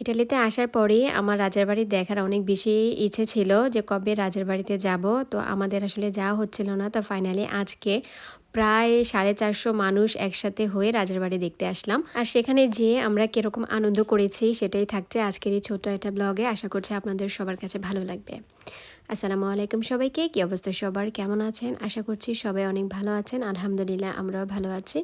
ইটালিতে আসার পরেই আমার রাজার বাড়ি দেখার অনেক বেশি ইচ্ছে ছিল যে কবে রাজার বাড়িতে যাব। তো আমাদের আসলে যাওয়া হচ্ছিল না। তো ফাইনালি আজকে প্রায় সাড়ে চারশো মানুষ একসাথে হয়ে রাজার বাড়ি দেখতে আসলাম। আর সেখানে যেয়ে আমরা কীরকম আনন্দ করেছি সেটাই থাকছে আজকের এই ছোট্ট একটা ব্লগে আশা করছি আপনাদের সবার কাছে ভালো লাগবে। আসসালামু আলাইকুম সবাইকে, কি অবস্থা সবার? কেমন আছেন? আশা করছি সবাই অনেক ভালো আছেন। আলহামদুলিল্লাহ আমরাও ভালো আছি।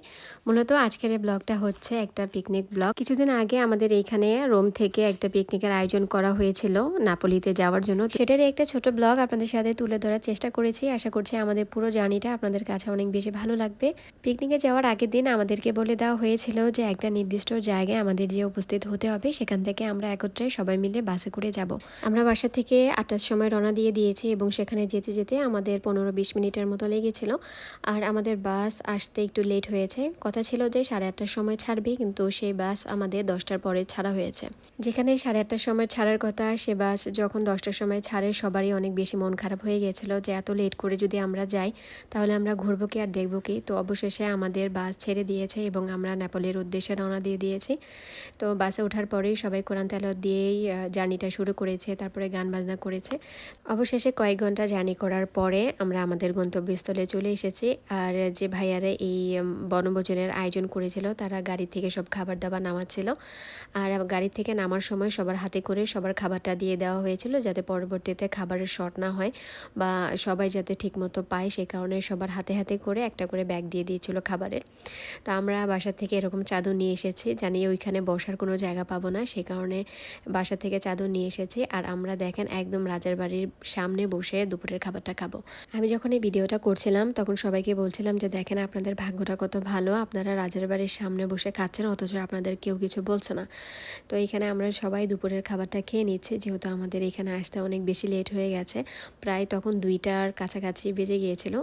মূলত আজকের এই ব্লগটা হচ্ছে একটা পিকনিক ব্লগ কিছুদিন আগে আমাদের এইখানে রোম থেকে একটা পিকনিকের আয়োজন করা হয়েছিল নাপোলিতে যাওয়ার জন্য। সেটারই একটা ছোট ব্লগ আপনাদের সাথে তুলে ধরার চেষ্টা করেছি। আশা করছি আমাদের পুরো জার্নিটা আপনাদের কাছে অনেক বেশি ভালো লাগবে। পিকনিকে যাওয়ার আগের দিন আমাদেরকে বলে দেওয়া হয়েছিল যে একটা নির্দিষ্ট জায়গায় আমাদের যে উপস্থিত হতে হবে। সেখান থেকে আমরা একত্রে সবাই মিলে বাসে করে যাব। আমরা বাসা থেকে আটটার সময় রওনা দিয়ে দিয়েছি এবং সেখানে যেতে যেতে আমাদের পনেরো বিশ মিনিটের মতো লেগেছিল। আর আমাদের বাস আসতে একটু লেট হয়েছে। কথা ছিল যে সাড়ে আটটার সময় ছাড়বে, কিন্তু সেই বাস আমাদের দশটার পরে ছাড়া হয়েছে। যেখানে সাড়ে আটটার সময় ছাড়ার কথা, সে বাস যখন দশটার সময় ছাড়ে, সবারই অনেক বেশি মন খারাপ হয়ে গেছিল যে এত লেট করে যদি আমরা যাই, তাহলে আমরা ঘুরবো কি আর দেখব কি? তো অবশেষে আমাদের বাস ছেড়ে দিয়েছে এবং আমরা নেপালের উদ্দেশ্যে রওনা দিয়ে দিয়েছি। তো বাসে ওঠার পরেই সবাই কোরআন তেলত দিয়েই জার্নিটা শুরু করেছে, তারপরে গান বাজনা করেছে। অবশেষে কয়েক ঘণ্টা জার্নি করার পরে আমরা আমাদের গন্তব্যস্থলে চলে এসেছি। আর যে ভাইয়ারা এই বনভোজনের আয়োজন করেছিল, তারা গাড়ি থেকে সব খাবার দাবার নামাচ্ছিল। আর গাড়ি থেকে নামার সময় সবার হাতে করে সবার খাবারটা দিয়ে দেওয়া হয়েছিল যাতে পরবর্তীতে খাবারের শর্ট না হয় বা সবাই যাতে ঠিকমতো পায় সে কারণে সবার হাতে হাতে করে একটা করে ব্যাগ দিয়ে দিয়েছিল খাবারের। তো আমরা বাসা থেকে এরকম চাদর নিয়ে এসেছি, জানি ওইখানে বসার কোনো জায়গা পাবো না, সে কারণে বাসা থেকে চাদর নিয়ে এসেছি। আর আমরা দেখেন একদম রাজার বাড়ির সামনে বসে দুপুরের খাবারটা খাব। আমি যখন এই ভিডিওটা করছিলাম, তখন সবাইকে বলছিলাম যে, দেখেন আপনাদের ভাগ্যটা কত ভালো। আপনারা রাজার বাড়ির সামনে বসে খাচ্ছেন, অথচ আপনাদের কেউ কিছু বলছে না। তো এখানে আমরা সবাই দুপুরের খাবারটা খেয়ে নিচ্ছি। যেহেতু আমাদের এখানে আসতে অনেক বেশি লেট হয়ে গেছে, প্রায় তখন দুইটার কাছাকাছি বেজে গিয়েছিল।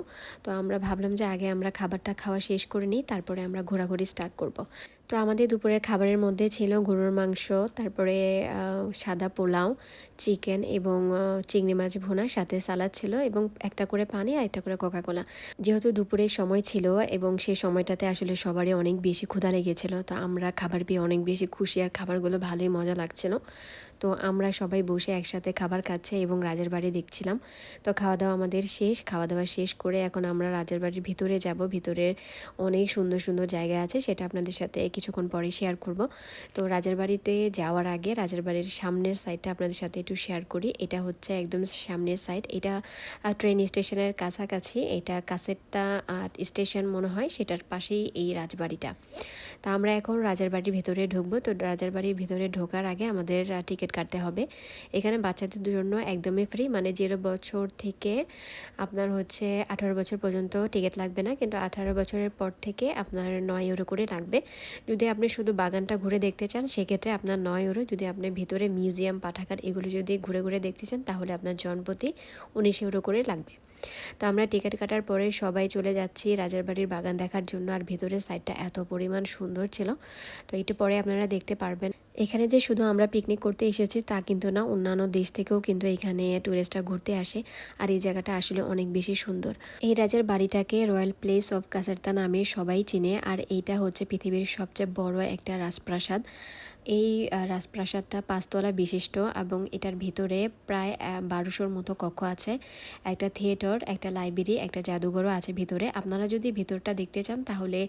তো আমরা ভাবলাম যে, আগে আমরা খাবারটা খাওয়া শেষ করে নিই, তারপরে আমরা ঘোরাঘুরি স্টার্ট করব। তো আমাদের দুপুরের খাবারের মধ্যে ছিল গরুর মাংস, তারপরে সাদা পোলাও, চিকেন এবং চিংড়ি মাছ ভোনা, সাথে সালাদ ছিল এবং একটা করে পানি আর একটা করে কোলা যেহেতু দুপুরের সময় ছিল এবং সেই সময়টাতে আসলে সবারই অনেক বেশি ক্ষুধা লেগেছিল, তো আমরা খাবার পেয়ে অনেক বেশি খুশি আর খাবারগুলো ভালোই মজা লাগছিল। তো আমরা সবাই বসে একসাথে খাবার খাচ্ছে এবং রাজার বাড়ি দেখছিলাম। তো খাওয়া দাওয়া আমাদের শেষ খাওয়া দাওয়া শেষ করে এখন আমরা রাজার বাড়ির ভিতরে যাব। ভিতরের অনেক সুন্দর সুন্দর জায়গা আছে, সেটা আপনাদের সাথে কিছুক্ষণ পরে শেয়ার করব। তো রাজার বাড়িতে যাওয়ার আগে রাজার বাড়ির সামনের সাইডটা আপনাদের সাথে একটু শেয়ার করি। এটা হচ্ছে একদম সামনের সাইড এটা ট্রেন স্টেশনের কাছাকাছি। এটা কাছেরটা স্টেশন মনে হয়। সেটার পাশেই এই রাজবাড়িটা। তা আমরা এখন রাজার বাড়ির ভেতরে ঢুকবো। তো রাজার বাড়ির ভেতরে ঢোকার আগে আমাদের টিকিট কাটতে হবে। এখানে বাচ্চাদের জন্য একদমই ফ্রি মানে জিরো বছর থেকে আপনার হচ্ছে আঠারো বছর পর্যন্ত টিকিট লাগবে না, কিন্তু আঠারো বছরের পর থেকে আপনার নয় ইউরো করে লাগবে। যদি আপনি শুধু বাগানটা ঘুরে দেখতে চান, সেক্ষেত্রে আপনার নয় ইউরো যদি আপনি ভিতরে মিউজিয়াম পাঠাগার এগুলো যদি ঘুরে ঘুরে দেখতে চান, তাহলে আপনার জনপ্রতি উনিশ ইউরো করে লাগবে। তো আমরা টিকিট কাটার পরে সবাই চলে যাচ্ছি রাজার বাড়ির বাগান দেখার জন্য। আর ভেতরের সাইডটা এত পরিমাণ সুন্দর ছিল। তো একটু পরে আপনারা দেখতে পারবেন। এখানে যে শুধু আমরা পিকনিক করতে এসেছি তা কিন্তু না, অন্যান্য দেশ থেকেও কিন্তু এখানে টুরিস্টরা ঘুরতে আসে। আর এই জায়গাটা আসলে অনেক বেশি সুন্দর। এই রাজার বাড়িটাকে রয়্যাল প্লেস অফ কাসারতা নামে সবাই চিনে। আর এইটা হচ্ছে পৃথিবীর সবচেয়ে বড় একটা রাজপ্রাসাদ। এই রাজপ্রাসাদটা পাঁচতলা বিশিষ্ট এবং এটার ভিতরে প্রায় বারোশোর মতো কক্ষ আছে। একটা থিয়েটার, একটা লাইব্রেরি, একটা জাদুঘরও আছে ভিতরে। আপনারা যদি ভিতরটা দেখতে চান, তাহলে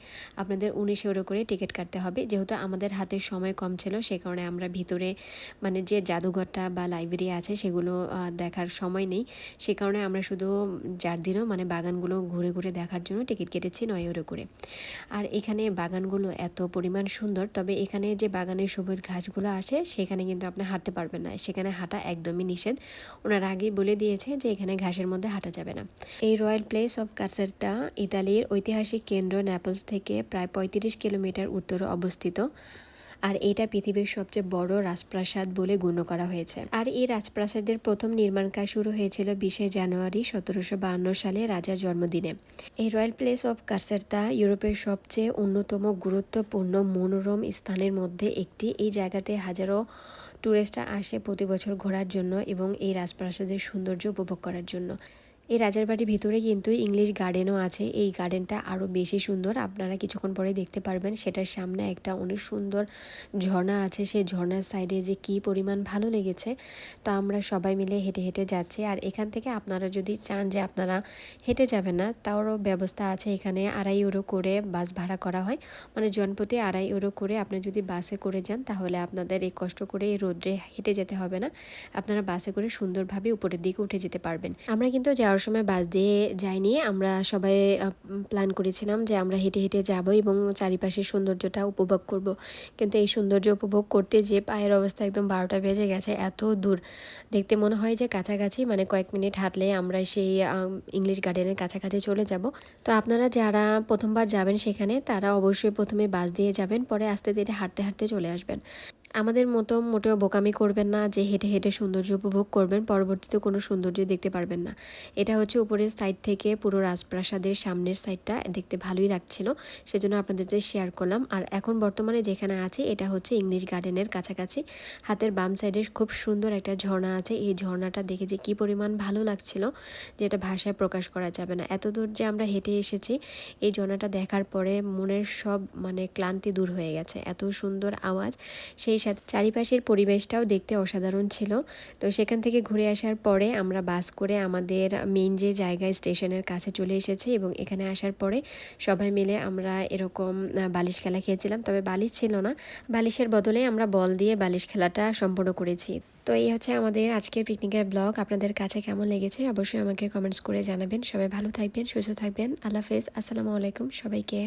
আপনাদের উনিশ ইউরো করে টিকিট কাটতে হবে। যেহেতু আমাদের হাতে সময় কম ছিল, সে কারণে আমরা ভিতরে মানে যে জাদুঘরটা বা লাইব্রেরি আছে, সেগুলো দেখার সময় নেই। সে কারণে আমরা শুধু দিনও মানে বাগানগুলো ঘুরে ঘুরে দেখার জন্য টিকিট কেটেছি নয় ইউরো করে। আর এখানে বাগানগুলো এত পরিমাণ সুন্দর, তবে এখানে যে বাগানের সবুজ ঘাসগুলো আসে, সেখানে কিন্তু আপনি হাঁটতে পারবেন না। সেখানে হাঁটা একদমই নিষেধ। ওনারা আগেই বলে দিয়েছে যে এখানে ঘাসের মধ্যে হাঁটা যাবে না। এই রয়্যাল প্লেস অফ কাসেরতা ইতালির ঐতিহাসিক কেন্দ্র ন্যাপলস থেকে প্রায় পঁয়ত্রিশ কিলোমিটার উত্তরে অবস্থিত। আর এটা পৃথিবীর সবচেয়ে বড় রাজপ্রাসাদ বলে গণ্য করা হয়েছে। আর এই রাজপ্রাসাদের প্রথম নির্মাণ কাজ শুরু হয়েছিল বিশে জানুয়ারি সতেরোশো সালে রাজার জন্মদিনে। এই রয়্যাল প্লেস অফ কারসেরতা ইউরোপের সবচেয়ে অন্যতম গুরুত্বপূর্ণ মনোরম স্থানের মধ্যে একটি। এই জায়গাতে হাজারো টুরিস্টরা আসে প্রতি বছর ঘোরার জন্য এবং এই রাজপ্রাসাদের সৌন্দর্য উপভোগ করার জন্য। এই রাজার বাড়ির ভিতরে কিন্তু ইংলিশ গার্ডেনও আছে। এই গার্ডেনটা আরও বেশি সুন্দর। আপনারা কিছুক্ষণ পরে দেখতে পারবেন, সেটার সামনে একটা অনেক সুন্দর ঝর্ণা আছে। সেই ঝর্ণার সাইডে যে কি পরিমাণ ভালো লেগেছে, তো আমরা সবাই মিলে হেঁটে হেঁটে যাচ্ছি। আর এখান থেকে আপনারা যদি চান যে আপনারা হেঁটে যাবেন না, তারও ব্যবস্থা আছে। এখানে আড়াই ইউরো করে বাস ভাড়া করা হয়। মানে জনপ্রতি আড়াই ইউরো করে আপনি যদি বাসে করে যান, তাহলে আপনাদের এই কষ্ট করে এই রোদ্রে হেঁটে যেতে হবে না। আপনারা বাসে করে সুন্দরভাবে উপরের দিকে উঠে যেতে পারবেন। আমরা কিন্তু যাওয়ার সময় বাস দিয়ে যাইনি। আমরা সবাই প্ল্যান করেছিলাম যে আমরা হেঁটে হেঁটে যাব এবং চারিপাশের সৌন্দর্যটা উপভোগ করব। কিন্তু এই সৌন্দর্য উপভোগ করতে যে পায়ের অবস্থা একদম বারোটা বেজে গেছে, এত দূর। দেখতে মনে হয় যে কাছাকাছি মানে কয়েক মিনিট হাঁটলে আমরা সেই ইংলিশ গার্ডেনের কাছাকাছি চলে যাব। তো আপনারা যারা প্রথমবার যাবেন সেখানে, তারা অবশ্যই প্রথমে বাস দিয়ে যাবেন, পরে আস্তে ধীরে হাঁটতে হাঁটতে চলে আসবেন। আমাদের মতো মোটেও বোকামি করবেন না যে হেঁটে হেঁটে সৌন্দর্য উপভোগ করবেন, পরবর্তীতে কোনো সৌন্দর্য দেখতে পারবেন না। এটা হচ্ছে উপরের সাইড থেকে পুরো রাজপ্রাসাদের সামনের সাইডটা দেখতে ভালোই লাগছিল, সেজন্য আপনাদের যে শেয়ার করলাম। আর এখন বর্তমানে যেখানে আছে, এটা হচ্ছে ইংলিশ গার্ডেনের কাছাকাছি। হাতের বাম সাইডে খুব সুন্দর একটা ঝর্ণা আছে। এই ঝর্ণাটা দেখে যে কী পরিমাণ ভালো লাগছিল যেটা ভাষায় প্রকাশ করা যাবে না। এত দূর যে আমরা হেঁটে এসেছি, এই ঝর্ণাটা দেখার পরে মনের সব মানে ক্লান্তি দূর হয়ে গেছে। এত সুন্দর আওয়াজ, সেই সেই সাথে চারিপাশের পরিবেশটাও দেখতে অসাধারণ ছিল। তো সেখান থেকে ঘুরে আসার পরে আমরা বাস করে আমাদের মেইন যে জায়গায় স্টেশনের কাছে চলে এসেছি এবং এখানে আসার পরে সবাই মিলে আমরা এরকম বালিশ খেলা খেয়েছিলাম তবে বালিশ ছিল না। বালিশের বদলে আমরা বল দিয়ে বালিশ খেলাটা সম্পূর্ণ করেছি। তো এই হচ্ছে আমাদের আজকের পিকনিকের ব্লগ আপনাদের কাছে কেমন লেগেছে অবশ্যই আমাকে কমেন্টস করে জানাবেন। সবাই ভালো থাকবেন, সুস্থ থাকবেন। আল্লাহ হাফেজ। আসসালামু আলাইকুম সবাইকে।